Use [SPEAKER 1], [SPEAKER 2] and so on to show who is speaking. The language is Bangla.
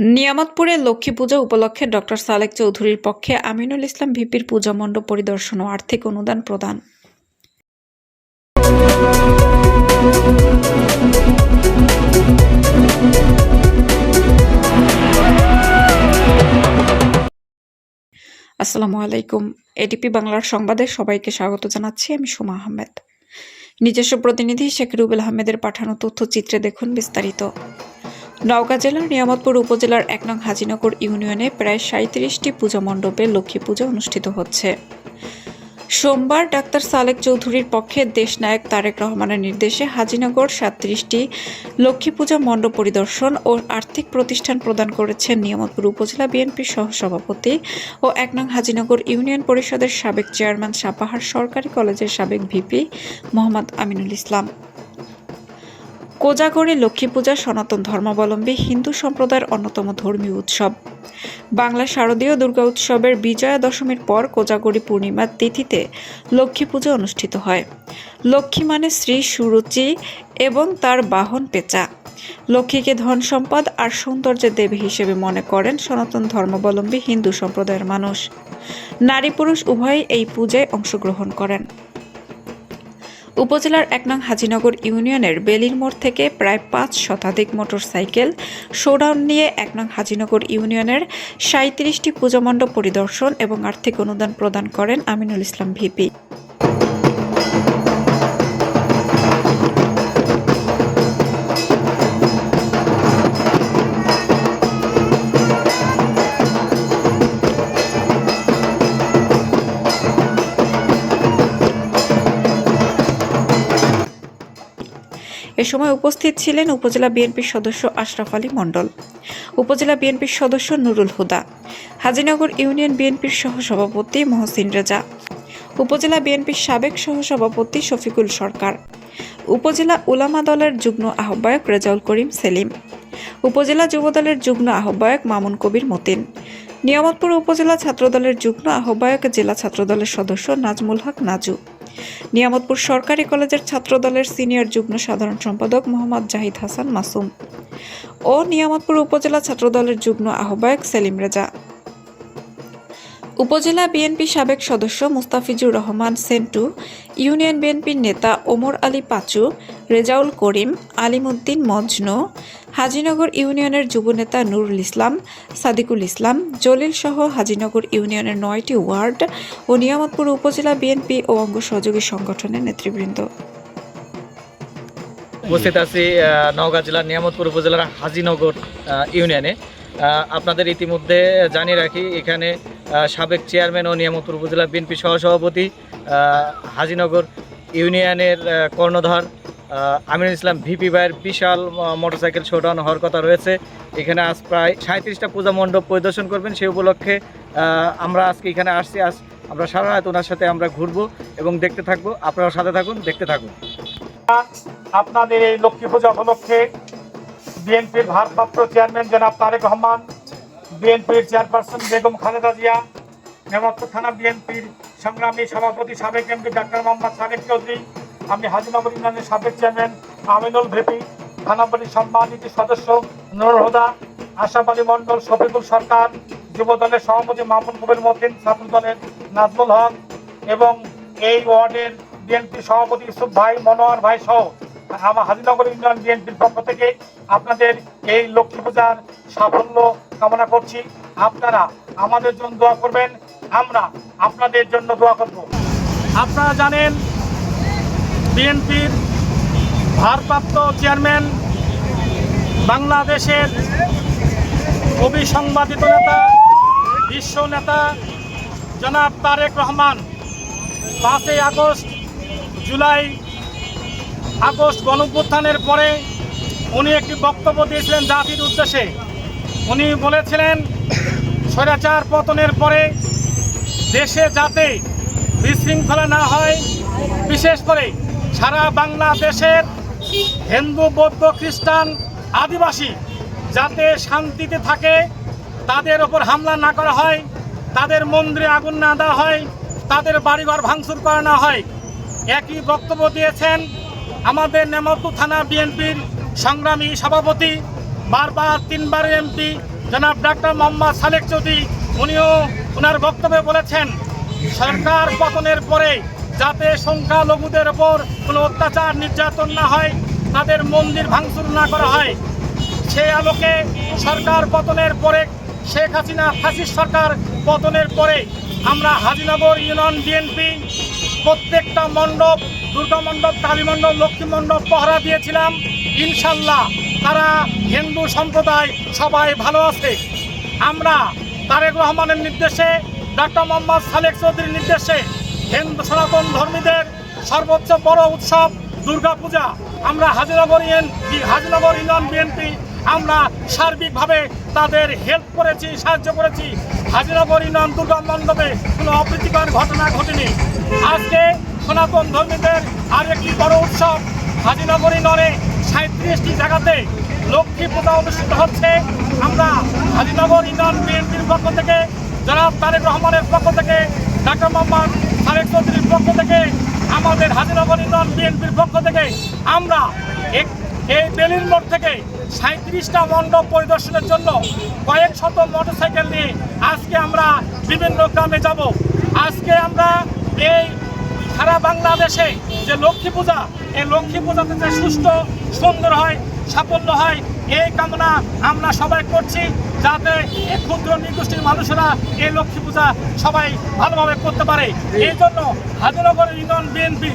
[SPEAKER 1] নিয়ামতপুরে লক্ষ্মী পূজা উপলক্ষে ডক্টর সালেক চৌধুরীর পক্ষে আমিনুল ইসলাম ভিপির পূজা মণ্ডপ পরিদর্শন ও আর্থিক অনুদান প্রদান। আসসালামু আলাইকুম। এডিপি বাংলার সংবাদে সবাইকে স্বাগত জানাচ্ছি, আমি সুমা আহমেদ। নিজস্ব প্রতিনিধি শেখ রুবেল আহমেদের পাঠানো তথ্যচিত্রে দেখুন বিস্তারিত। নওগাঁ জেলার নিয়ামতপুর উপজেলার এক নং হাজিনগর ইউনিয়নে প্রায় সাঁত্রিশটি পূজা মণ্ডপে লক্ষ্মী পূজা অনুষ্ঠিত হচ্ছে। সোমবার ডাক্তার সালেক চৌধুরীর পক্ষে দেশনায়ক তারেক রহমানের নির্দেশে হাজিনগর সাতত্রিশটি লক্ষ্মী পূজা মণ্ডপ পরিদর্শন ও আর্থিক প্রতিষ্ঠান প্রদান করেছেন নিয়ামতপুর উপজেলা বিএনপির সহসভাপতি ও এক নং হাজিনগর ইউনিয়ন পরিষদের সাবেক চেয়ারম্যান সাপাহার সরকারি কলেজের সাবেক ভিপি মোহাম্মদ আমিনুল ইসলাম। কোজাগরী লক্ষ্মী পূজা সনাতন ধর্মাবলম্বী হিন্দু সম্প্রদায়ের অন্যতম ধর্মীয় উৎসব। বাংলা শারদীয় দুর্গা উৎসবের বিজয়া দশমীর পর কোজাগরী পূর্ণিমার তিথিতে লক্ষ্মী পূজা অনুষ্ঠিত হয়। লক্ষ্মী মানে শ্রী সুরুচি এবং তার বাহন পেঁচা। লক্ষ্মীকে ধন সম্পদ আর সৌন্দর্যের দেবী হিসেবে মনে করেন সনাতন ধর্মাবলম্বী হিন্দু সম্প্রদায়ের মানুষ। নারী পুরুষ উভয়ই এই পূজায় অংশগ্রহণ করেন। উপজেলার এক নং হাজিনগর ইউনিয়নের বেলির মোড় থেকে প্রায় পাঁচ শতাধিক মোটরসাইকেল শোডাউন নিয়ে এক নং হাজিনগর ইউনিয়নের সাঁত্রিশটি পূজামণ্ডপ পরিদর্শন এবং আর্থিক অনুদান প্রদান করেন আমিনুল ইসলাম ভিপি। এ সময় উপস্থিত ছিলেন উপজেলা বিএনপির সদস্য আশরাফ আলী মণ্ডল, উপজেলা বিএনপির সদস্য নুরুল হুদা, হাজিনগর ইউনিয়ন বিএনপির সহসভাপতি মহসিন রেজা, উপজেলা বিএনপির সাবেক সহসভাপতি শফিকুল সরকার, উপজেলা উলামা দলের যুগ্ম আহ্বায়ক রেজাউল করিম সেলিম, উপজেলা যুবদলের যুগ্ম আহ্বায়ক মামুন কবির মতিন, নিয়ামতপুর উপজেলা ছাত্রদলের যুগ্ম আহ্বায়ক জেলা ছাত্রদলের সদস্য নাজমুল হক নাজু। নিয়ামতপুর সরকারি কলেজের ছাত্রদলের সিনিয়র যুগ্ম সাধারণ সম্পাদক মোহাম্মদ জাহিদ হাসান মাসুম ও নিয়ামতপুর উপজেলা ছাত্রদলের যুগ্ম আহ্বায়ক সেলিম রেজা। উপজেলা বিএনপি সাবেক সদস্য মুস্তাফিজুর রহমান সেন্টু, ইউনিয়ন বিএনপির নেতা ওমর আলী পাচু, রেজাউল করিম, আলিমুদ্দিন মজনু, হাজিনগর ইউনিয়নের যুবনেতা নুরুল ইসলাম, সাদিকুল ইসলাম, জলিল সহ হাজিনগর ইউনিয়নের নয়টি ওয়ার্ড ও নিয়ামতপুর উপজেলা বিএনপি ও অঙ্গ সহযোগী সংগঠনের নেতৃবৃন্দ।
[SPEAKER 2] উপস্থিত আছি নওগাঁ জেলার নিয়ামতপুর উপজেলার হাজিনগর ইউনিয়নে। আপনাদের ইতিমধ্যে জানিয়ে রাখি, এখানে সাবেক চেয়ারম্যান ও নিয়ামতপুর উপজেলা বিএনপি সহসভাপতি হাজিনগর ইউনিয়নের কর্ণধার আমিনুল ইসলাম ভিপি ভাইয়ের বিশাল মোটরসাইকেল শোডাউন হওয়ার কথা রয়েছে। এখানে আজ প্রায় সাঁত্রিশটা পূজা মণ্ডপ পরিদর্শন করবেন। সেই উপলক্ষে আমরা আজকে এখানে আসছি। আজ আমরা সারা রাত ওনার সাথে আমরা ঘুরবো এবং দেখতে থাকব। আপনারাও সাথে থাকুন, দেখতে থাকুন।
[SPEAKER 3] আপনাদের এই লক্ষ্মী পূজা উপলক্ষে বিএনপির ভারপ্রাপ্ত চেয়ারম্যান জনাব তারেক রহমান, বিএনপির চেয়ারপারসন বেগম খালেদা জিয়া নেমতপুর থানা বিএনপির সংগ্রামী সভাপতি সাবেক এমপি ডাক্তার মোহাম্মদ সালেক চৌধুরী, আমি হাজিনগর ইউনিয়নের সাবেক চেয়ারম্যান আমিনুল ভেপি থানাবাড়ির সম্মানিত সদস্য নুর হুদা আলী মণ্ডল, শফিকুল সরকার, যুব দলের সভাপতি মামুন কবির মতিন, ছাত্র দলের নাজমুল হক এবং এই ওয়ার্ডের বিএনপি সভাপতি ইউসুফ ভাই, মনোয়ার ভাই সহ আমার হাজিনগর ইউনিয়ন বিএনপির পক্ষ থেকে আপনাদের এই লক্ষ্মী পূজার সাফল্য কামনা করছি। আপনারা আমাদের জন্য দোয়া করবেন, আমরা আপনাদের জন্য দোয়া করব। আপনারা জানেন, বিএনপির ভারপ্রাপ্ত চেয়ারম্যান, বাংলাদেশের অবিসংবাদিত নেতা, বিশ্ব নেতা, জনাব তারেক রহমান, পাঁচই আগস্ট, জুলাই আগস্ট গণভ্যুত্থানের পরে উনি একটি বক্তব্য দিয়েছিলেন জাতির উদ্দেশ্যে। উনি বলেছিলেন স্বৈরাচার পতনের পরে দেশে যাতে বিশৃঙ্খলা না হয়, বিশেষ করে সারা বাংলাদেশের হিন্দু, বৌদ্ধ, খ্রিস্টান, আদিবাসী যাতে শান্তিতে থাকে, তাদের ওপর হামলা না করা হয়, তাদের মন্দিরে আগুন না দেওয়া হয়, তাদের বাড়িঘর ভাঙচুর করা না হয়। একই বক্তব্য দিয়েছেন আমাদের নেমতু থানা বিএনপির সংগ্রামী সভাপতি, বারবার তিনবার এমপি জনাব ডাক্তার মোহাম্মদ সালেক চৌধুরী, উনিও ওনার বক্তব্যে বলেছেন, সরকার পতনের পরে যাতে সংখ্যালঘুদের ওপর কোনো অত্যাচার নির্যাতন না হয়, তাদের মন্দির ভাঙচুর না করা হয়। সে আলোকে সরকার পতনের পরে, শেখ হাসিনা ফাসিস্ট সরকার পতনের পরে আমরা হাজিনগর ইউনিয়ন বিএনপি প্রত্যেকটা মণ্ডপ, দুর্গা মণ্ডপ, কালী মণ্ডপ, লক্ষ্মী মণ্ডপ, পহরা দিয়েছিলাম। ইনশাল্লাহ তারা হিন্দু সম্প্রদায় সবাই ভালো আছে। আমরা তারেক রহমানের নির্দেশে ডক্টর মোহাম্মদ সালেক চৌধুরীর নির্দেশে হিন্দু সনাতন ধর্মীদের সর্বোচ্চ বড় উৎসব দুর্গাপূজা। আমরা Hajinagar union Hajinagar union BNP, আমরা সার্বিকভাবে তাদের হেল্প করেছি, সাহায্য করেছি। হাজিনগর ইউনিয়ন দুর্গা মণ্ডপে কোনো অপ্রীতিকর ঘটনা ঘটেনি। আজকে সনাতন ধর্মীদের আরেকটি বড় উৎসব হাজিনগর ইউনিয়নে সাঁত্রিশটি জায়গাতে লক্ষ্মী পূজা অনুষ্ঠিত হচ্ছে। আমরা হাজিনগর ইউনিয়ন বিএনপির পক্ষ থেকে, জনাব তারেক রহমানের পক্ষ থেকে, ডাক্তার মোহাম্মদ তারেক চৌধুরীর পক্ষ থেকে, আমাদের হাজিনগর ইউনিয়ন বিএনপির পক্ষ থেকে, আমরা এই বেলির মোড় থেকে সাঁত্রিশটা মণ্ডপ পরিদর্শনের জন্য কয়েক শত মোটরসাইকেল নিয়ে আজকে আমরা বিভিন্ন গ্রামে যাব। আজকে আমরা এই সারা বাংলাদেশে যে লক্ষ্মী পূজা, এই লক্ষ্মী পূজাতে যে সুষ্ঠু, সুন্দর হয়, সাফল্য হয়, এই কামনা আমরা সবাই করছি যাতে এই ক্ষুদ্র নিগোষ্ঠীর মানুষেরা এই লক্ষ্মী পূজা সবাই ভালোভাবে করতে পারে। এই জন্য হাজিনগর ইউনিয়ন বিএনপি